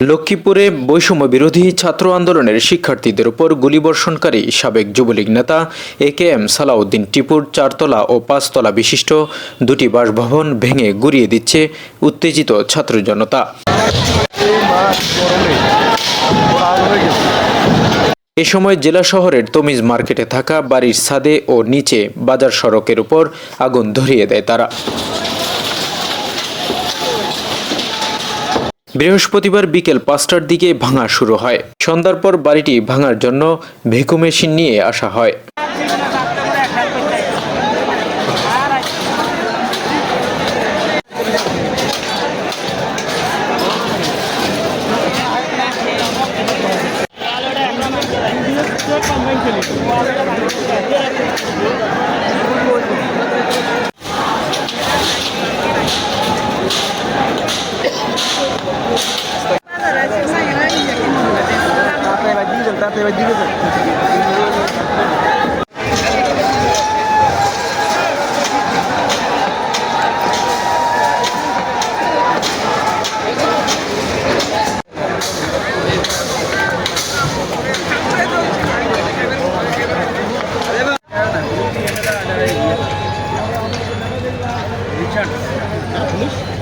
লক্ষ্মীপুরে বৈষম্য বিরোধী ছাত্র আন্দোলনের শিক্ষার্থীদের উপর গুলিবর্ষণকারী সাবেক যুবলীগ নেতা এ কে এম সালাউদ্দিন টিপুর চারতলা ও পাঁচতলা বিশিষ্ট দুটি বাসভবন ভেঙে গুড়িয়ে দিচ্ছে উত্তেজিত ছাত্র জনতা। এ সময় জেলা শহরের তমিজ মার্কেটে থাকা বাড়ির ছাদে ও নিচে বাজার সড়কের উপর আগুন ধরিয়ে দেয় তারা। বৃহস্পতিবার বিকেল পাঁচটার দিকে ভাঙা শুরু হয়। সন্ধ্যার পর বাড়িটি ভাঙার জন্য ভেকু মেশিন নিয়ে আসা হয়। তাতে এবার দিকে Richard. Police?